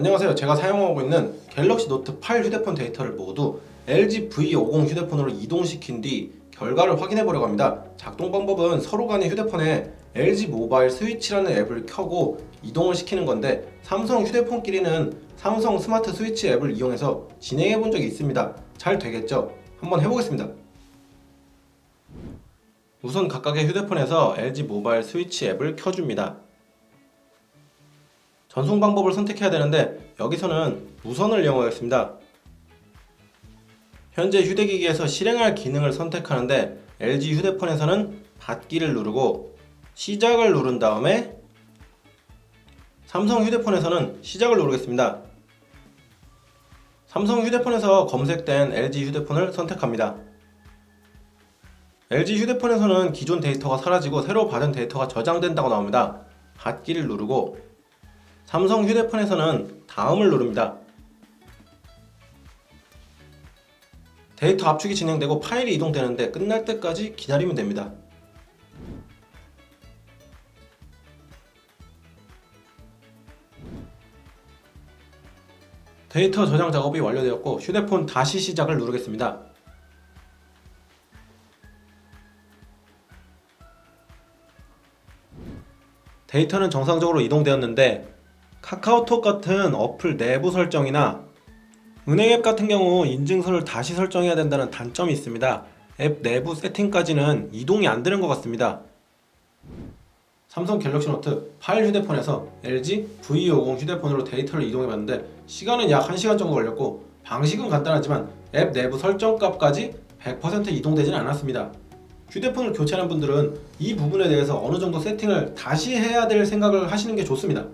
안녕하세요. 제가 사용하고 있는 갤럭시 노트 8 휴대폰 데이터를 모두 LG V50 휴대폰으로 이동시킨 뒤 결과를 확인해 보려고 합니다. 작동 방법은 서로 간의 휴대폰에 LG 모바일 스위치라는 앱을 켜고 이동을 시키는 건데 삼성 휴대폰끼리는 삼성 스마트 스위치 앱을 이용해서 진행해 본 적이 있습니다. 잘 되겠죠? 한번 해보겠습니다. 우선 각각의 휴대폰에서 LG 모바일 스위치 앱을 켜줍니다. 전송 방법을 선택해야 되는데 여기서는 무선을 이용하겠습니다. 현재 휴대기기에서 실행할 기능을 선택하는데 LG 휴대폰에서는 받기를 누르고 시작을 누른 다음에 삼성 휴대폰에서는 시작을 누르겠습니다. 삼성 휴대폰에서 검색된 LG 휴대폰을 선택합니다. LG 휴대폰에서는 기존 데이터가 사라지고 새로 받은 데이터가 저장된다고 나옵니다. 받기를 누르고 삼성 휴대폰에서는 다음을 누릅니다. 데이터 압축이 진행되고 파일이 이동되는데 끝날 때까지 기다리면 됩니다. 데이터 저장 작업이 완료되었고 휴대폰 다시 시작을 누르겠습니다. 데이터는 정상적으로 이동되었는데 카카오톡 같은 어플 내부 설정이나 은행 앱 같은 경우 인증서를 다시 설정해야 된다는 단점이 있습니다. 앱 내부 세팅까지는 이동이 안 되는 것 같습니다. 삼성 갤럭시 노트 8 휴대폰에서 LG V50 휴대폰으로 데이터를 이동해 봤는데 시간은 약 1시간 정도 걸렸고 방식은 간단하지만 앱 내부 설정 값까지 100% 이동되지는 않았습니다. 휴대폰을 교체하는 분들은 이 부분에 대해서 어느 정도 세팅을 다시 해야 될 생각을 하시는 게 좋습니다.